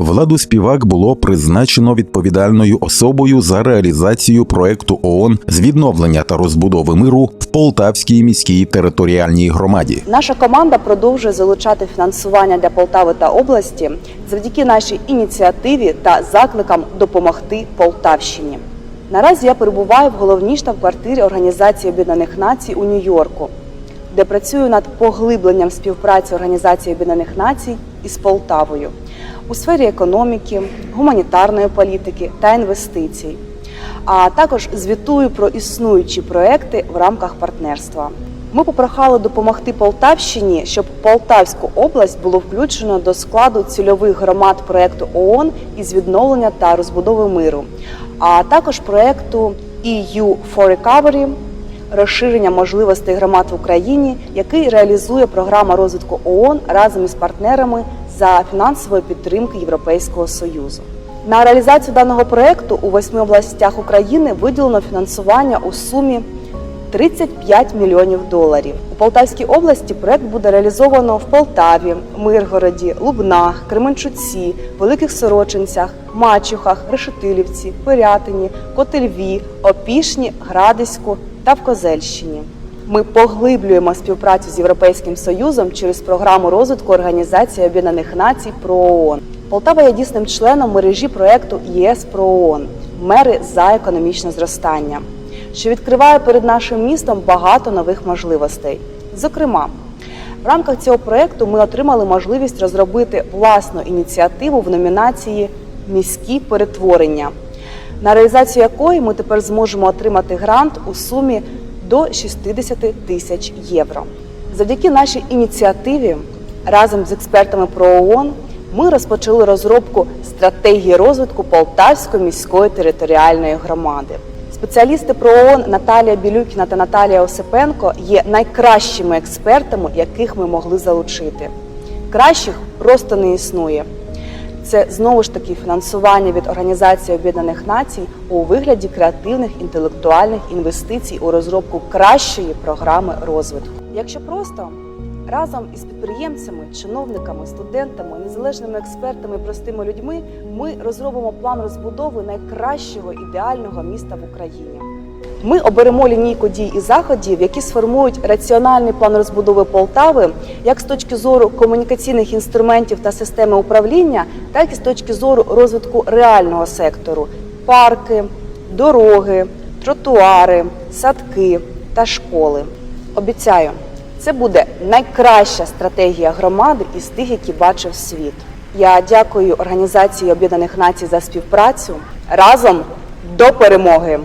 Владу співак було призначено відповідальною особою за реалізацію проекту ООН з відновлення та розбудови миру в Полтавській міській територіальній громаді. Наша команда продовжує залучати фінансування для Полтави та області завдяки нашій ініціативі та закликам допомогти Полтавщині. Наразі я перебуваю в головній штаб-квартирі Організації Об'єднаних Націй у Нью-Йорку, де працюю над поглибленням співпраці Організації Об'єднаних Націй із Полтавою у сфері економіки, гуманітарної політики та інвестицій. А також звітую про існуючі проекти в рамках партнерства. Ми попрохали допомогти Полтавщині, щоб Полтавську область було включено до складу цільових громад проекту ООН із відновлення та розбудови миру, а також проекту EU for Recovery, розширення можливостей громад в Україні, який реалізує програма розвитку ООН разом із партнерами за фінансової підтримки Європейського союзу. На реалізацію даного проекту у восьми областях України виділено фінансування у сумі 35 мільйонів доларів. У Полтавській області проект буде реалізовано в Полтаві, Миргороді, Лубнах, Кременчуці, Великих Сорочинцях, Мачухах, Решетилівці, Пирятині, Котельві, Опішні, Градиську та в Козельщині. Ми поглиблюємо співпрацю з Європейським Союзом через програму розвитку Організації Об'єднаних Націй про ООН. Полтава є дійсним членом мережі проекту ЄС про ООН Мери за економічне зростання, що відкриває перед нашим містом багато нових можливостей. Зокрема, в рамках цього проекту ми отримали можливість розробити власну ініціативу в номінації Міські перетворення, на реалізацію якої ми тепер зможемо отримати грант у сумі до 60 тисяч євро. Завдяки нашій ініціативі разом з експертами про ООН ми розпочали розробку стратегії розвитку Полтавської міської територіальної громади. Спеціалісти про ООН Наталія Білюкіна та Наталія Осипенко є найкращими експертами, яких ми могли залучити. Кращих просто не існує. Це знову ж таки фінансування від Організації Об'єднаних Націй у вигляді креативних інтелектуальних інвестицій у розробку кращої програми розвитку. Якщо просто разом із підприємцями, чиновниками, студентами, незалежними експертами, простими людьми ми розробимо план розбудови найкращого ідеального міста в Україні. Ми оберемо лінійку дій і заходів, які сформують раціональний план розбудови Полтави як з точки зору комунікаційних інструментів та системи управління, так і з точки зору розвитку реального сектору: парки, дороги, тротуари, садки та школи. Обіцяю, це буде найкраща стратегія громади із тих, які бачив світ. Я дякую Організації Об'єднаних Націй за співпрацю разом до перемоги.